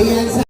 Amém.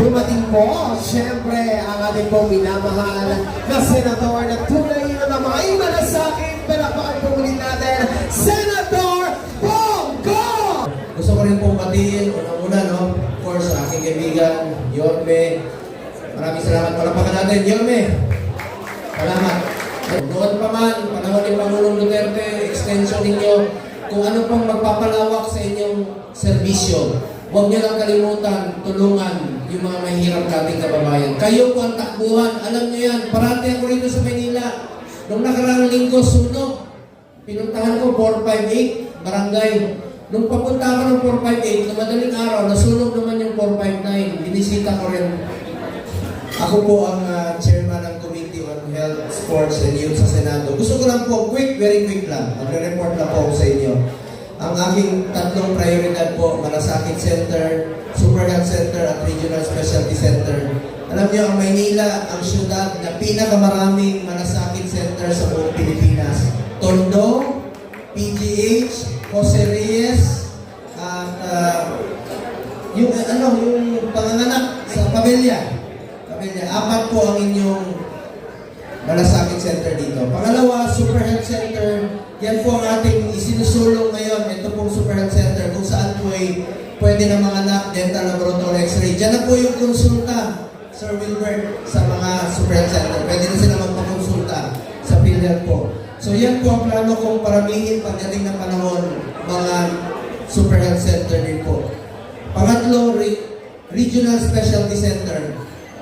Dumating po, siyempre, ang ating pong minamahal na senador na tunay na may malasakit. Palapakan po muli natin, Senator Bongo! Gusto ko rin pong batiin, unang-una, no? Of course, sa aking kaibigan, Yorme. Maraming salamat. Palapakan natin, Yorme. Salamat. Noon pa man, panahon ni Pangulong Duterte, extension ninyo, kung ano pong magpapalawak sa inyong serbisyo. Huwag niyo lang kalimutan, tulungan yung mga mahihirap nating kababayan. Kayo po ang takbuhan, alam niyo yan. Parati ako rito sa Manila. Nung nakaraang linggo, sunog. Pinuntahan ko 458, barangay. Nung papunta ako ng 458, na madaling araw, nasunog naman yung 459. Binisita ko rin. Ako po ang ah, chairman ng Committee on Health, Sports and Youth sa Senado. Gusto ko lang po, quick, very quick lang. Magre-report lang po sa inyo. Ang aking tatlong prioridad po, Malasakit Center, Super Health Center at Regional Specialty Center. Alam niyo, ang Maynila, ang syudad na pinakamaraming malasakit center sa buong Pilipinas. Tondo, PGH, Jose Reyes, at ah, yung eh, ano, yung panganganak sa pamilya. Pamilya, apat po ang inyong malasakit center dito. Pangalawa, Super Health Center. Yan po ang ating isinusulong ngayon. Ito pong Super Health Center kung saan po ay pwede na mga anak, dental laboratory x-ray. Diyan na po yung konsulta, Sir Wilbert, sa mga Health Center. Pwede na sila magpakonsulta sa PhilHealth po. So yan po ang plano kong paramihin pagdating ng panahon, mga Super Health Center din po. Pangatlo, re- Regional Specialty Center.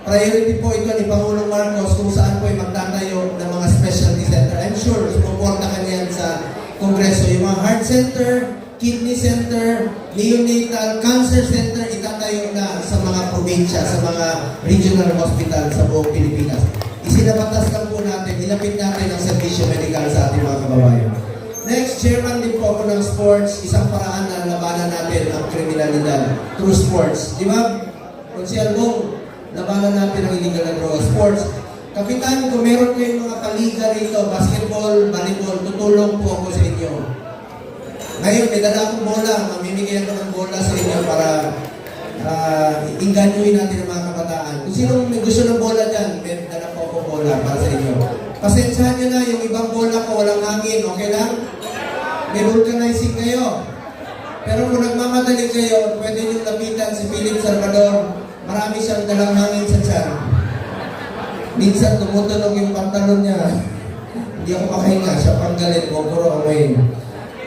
priority po ito ni Pangulong Marcos kung saan po ay magtatayo ng mga specialty center. I'm sure sumuporta ka niyan sa Kongreso. Yung mga heart center, kidney center, neonatal, cancer center, itatayo na sa mga probinsya, sa mga regional hospital sa buong Pilipinas. Isinabatas lang po natin, ilapit natin ang serbisyo medikal sa ating mga kababayan. Next, chairman din po ako ng sports, isang paraan na labanan natin ang kriminalidad through sports. Di ba? Konsyal Bong, labanan natin ang illegal na droga sports. Kapitan, kung meron kayong mga paliga rito, basketball, volleyball, tutulong po ako sa inyo. Ngayon, may dala akong bola. Mamimigay ako ng bola sa inyo para uh, inganyuhin natin ang mga kabataan. Kung sino may gusto ng bola dyan, may dala po akong bola para sa inyo. Pasensyahan nyo na, yung ibang bola ko walang hangin, okay lang? May vulcanizing kayo. Pero kung nagmamadali kayo, pwede nyo lapitan si Philip Salvador. Marami siyang dalang hangin sa tiyan. Minsan tumutunog yung pantalon niya. Hindi ako makahinga, siya pang galit, Gogoro away.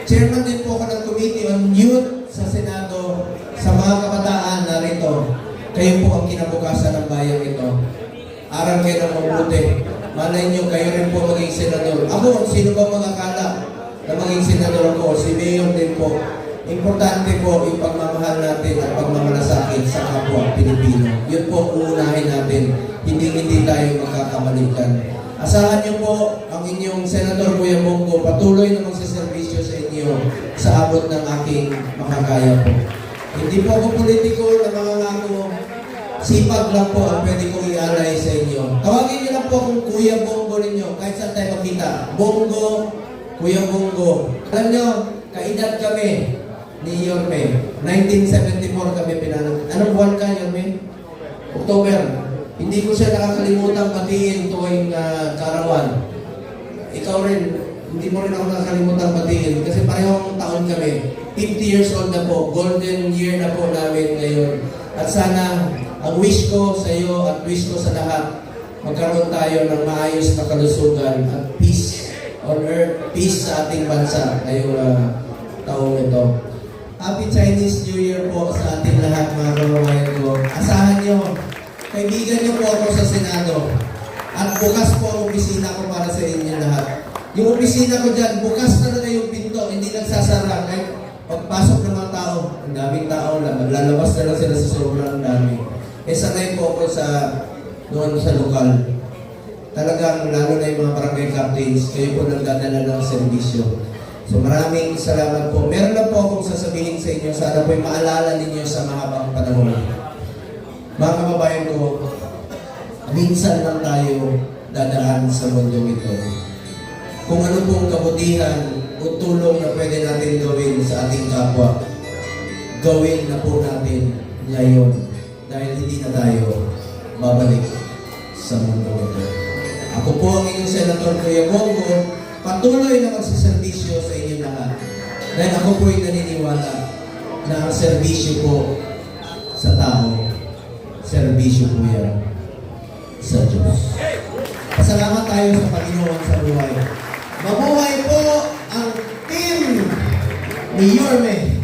Chairman din po ako ng Committee on Youth sa Senado sa mga kabataan na rito. Kayo po ang kinabukasan ng bayan ito. Aral kayo ng mabuti. Malay nyo, kayo rin po maging senador. Ako, sino ba makakala na maging senador ako? Si Mayor din po. Importante po yung pagmamahal natin at pagmamalasakit sa kapwa Pilipino. Yun po ang uunahin natin. Hindi hindi tayo magkakamalikan. Asahan niyo po ang inyong Senator Kuya Bongo patuloy na magsaservisyo sa inyo sa abot ng aking makakaya po. Hindi po ako politiko na mga ngako. Sipag lang po ang pwede kong ialay sa inyo. Tawagin niyo lang po akong Kuya Bongo ninyo kahit saan tayo makita. Bongo, Kuya Bongo. Alam niyo, kaedad kami ni Yorme. 1974 kami pinanang. Anong buwan ka, Yorme? October. Hindi ko siya nakakalimutan batiin tuwing uh, karawan. Ikaw rin, hindi mo rin ako nakakalimutan batiin kasi parehong taon kami. 50 years old na po, golden year na po namin ngayon. At sana, ang wish ko sa iyo at wish ko sa lahat, magkaroon tayo ng maayos na kalusugan at peace on earth, peace sa ating bansa ngayong uh, taong ito. Happy Chinese New Year po sa ating lahat mga kababayan ko. Asahan nyo, kaibigan nyo po ako sa Senado. At bukas po ang opisina ko para sa inyo lahat. Yung opisina ko dyan, bukas talaga yung pinto, hindi nagsasara. Kahit pagpasok ng mga tao, ang daming tao lang, maglalabas na lang sila sa sobrang dami. Eh sanay po ako sa doon sa lokal. Talagang lalo na yung mga barangay captains, kayo po nagdadala ng serbisyo. So maraming salamat po. Meron na po akong sasabihin sa inyo, sana po'y maalala ninyo sa mahabang panahon. Mga kababayan ko, minsan lang tayo dadaan sa mundo ito. Kung ano pong kabutihan o tulong na pwede natin gawin sa ating kapwa, gawin na po natin ngayon dahil hindi na tayo babalik sa mundo ito. Ako po ang inyong Senator Kuya Bongo, patuloy na magsiservisyo sa inyo lahat. Dahil ako po ay naniniwala na ang serbisyo po sa tao, serbisyo po yan sa Diyos. Pasalamat tayo sa Panginoon sa buhay. Mabuhay po ang team ni Yorme